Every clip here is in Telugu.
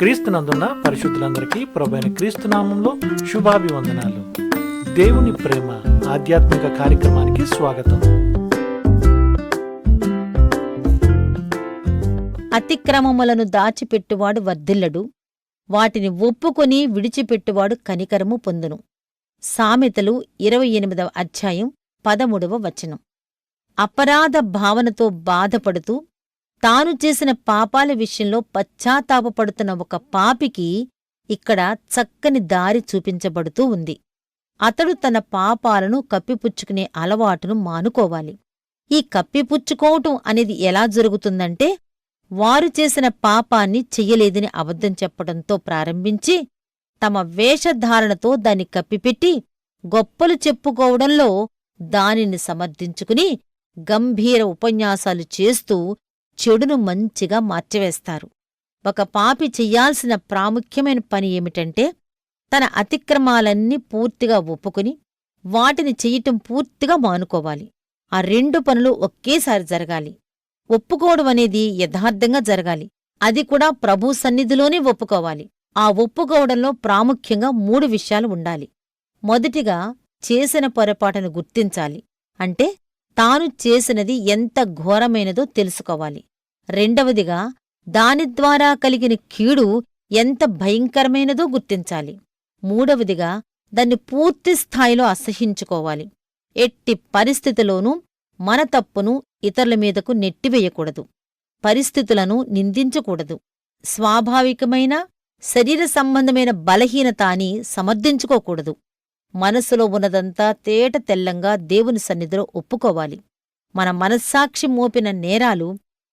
క్రీస్తునందున్న పరిశుద్ధులందరికీ ప్రభైన క్రీస్తు నామంలో శుభాభివందనాలు. దేవుని ప్రేమ ఆధ్యాత్మిక కార్యక్రమానికి స్వాగతం. అతిక్రమములను దాచిపెట్టువాడు వర్ధిల్లడు. వాటిని ఒప్పుకొని విడిచిపెట్టువాడు కనికరము పొందును. సామెతలు ఇరవై ఎనిమిదవ అధ్యాయం పదమూడవ వచనం. అపరాధ భావనతో బాధపడుతూ తాను చేసిన పాపాల విషయంలో పశ్చాత్తాపపడుతున్న ఒక పాపికి ఇక్కడ చక్కని దారి చూపించబడుతూ ఉంది. అతడు తన పాపాలను కప్పిపుచ్చుకునే అలవాటును మానుకోవాలి. ఈ కప్పిపుచ్చుకోవటం అనేది ఎలా జరుగుతుందంటే వారు చేసిన పాపాన్ని చెయ్యలేదని అబద్ధం చెప్పడంతో ప్రారంభించి తమ వేషధారణతో దాన్ని కప్పిపెట్టి గొప్పలు చెప్పుకోవడంలో దానిని సమర్థించుకుని గంభీర ఉపన్యాసాలు చేస్తూ చెడును మంచిగా మార్చివేస్తారు. ఒక పాపి చెయ్యాల్సిన ప్రాముఖ్యమైన పని ఏమిటంటే తన అతిక్రమాలన్నీ పూర్తిగా ఒప్పుకుని వాటిని చెయ్యటం పూర్తిగా మానుకోవాలి. ఆ రెండు పనులు ఒకేసారి జరగాలి. ఒప్పుకోవడం అనేది యథార్థంగా జరగాలి. అది కూడా ప్రభు సన్నిధిలోనే ఒప్పుకోవాలి. ఆ ఒప్పుకోవడంలో ప్రాముఖ్యంగా మూడు విషయాలు ఉండాలి. మొదటిగా చేసిన పొరపాటును గుర్తించాలి. అంటే తాను చేసినది ఎంత ఘోరమైనదో తెలుసుకోవాలి. రెండవదిగా దాని ద్వారా కలిగిన కీడు ఎంత భయంకరమైనదో గుర్తించాలి. మూడవదిగా దాన్ని పూర్తి స్థాయిలో అసహించుకోవాలి. ఎట్టి పరిస్థితిలోనూ మన తప్పును ఇతరుల మీదకు నెట్టివేయకూడదు. పరిస్థితులను నిందించకూడదు. స్వాభావికమైన శరీర సంబంధమైన బలహీనత అని సమర్థించుకోకూడదు. మనసులో ఉన్నదంతా తేట తెల్లంగా దేవుని సన్నిధిలో ఒప్పుకోవాలి. మన మనస్సాక్షి మోపిన నేరాలు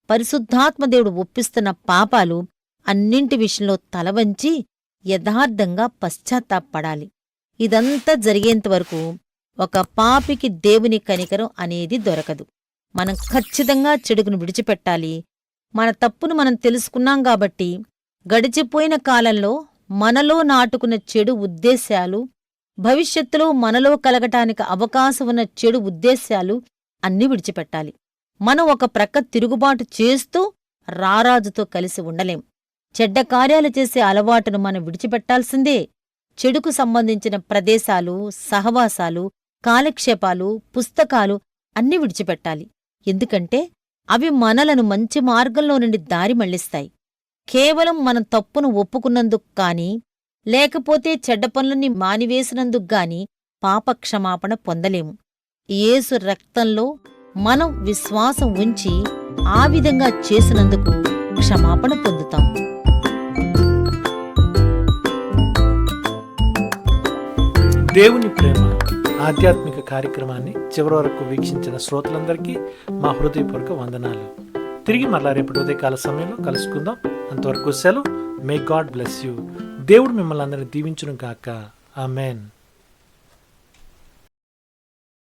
పరిశుద్ధాత్మదేవుడు ఒప్పిస్తున్న పాపాలు అన్నింటి విషయంలో తలవంచి యథార్థంగా పశ్చాత్తాపడాలి. ఇదంతా జరిగేంతవరకు ఒక పాపికి దేవుని కనికరం అనేది దొరకదు. మనం ఖచ్చితంగా చెడుకును విడిచిపెట్టాలి. మన తప్పును మనం తెలుసుకున్నాం కాబట్టి గడిచిపోయిన కాలంలో మనలో నాటుకున్న చెడు ఉద్దేశ్యాలు భవిష్యత్తులో మనలో కలగటానికి అవకాశం ఉన్న చెడు ఉద్దేశ్యాలు అన్నీ విడిచిపెట్టాలి. మనం ఒక ప్రక్క తిరుగుబాటు చేస్తూ రారాజుతో కలిసి ఉండలేం. చెడ్డ కార్యాలు చేసే అలవాటును మనం విడిచిపెట్టాల్సిందే. చెడుకు సంబంధించిన ప్రదేశాలు సహవాసాలు కాలక్షేపాలు పుస్తకాలు అన్నీ విడిచిపెట్టాలి. ఎందుకంటే అవి మనలను మంచి మార్గంలో నుండి దారి మళ్ళిస్తాయి కేవలం మనం తప్పును ఒప్పుకున్నందుకు కాని లేకపోతే చెడ్డ పనులన్నీ మానివేసినందుకు గాని పాపక్షమాపణ పొందలేము. యేసు రక్తంలో మనం విశ్వాసం ఉంచి ఆ విధంగా చేసినందుకు క్షమాపణ పొందుతాం. దేవుని ప్రేమ ఆధ్యాత్మిక కార్యక్రమాన్ని చివరి వరకు వీక్షించిన శ్రోతలందరికీ మా హృదయపూర్వక వందనాలు. తిరిగి మరలా రేపటి ఉదయకాల సమయంలో కలుసుకుందాం. అంతవరకు సెలవు. మే గాడ్ బ్లెస్ యూ దేవుడు మిమ్మల్ని అందరినీ దీవించును గాక. మేన్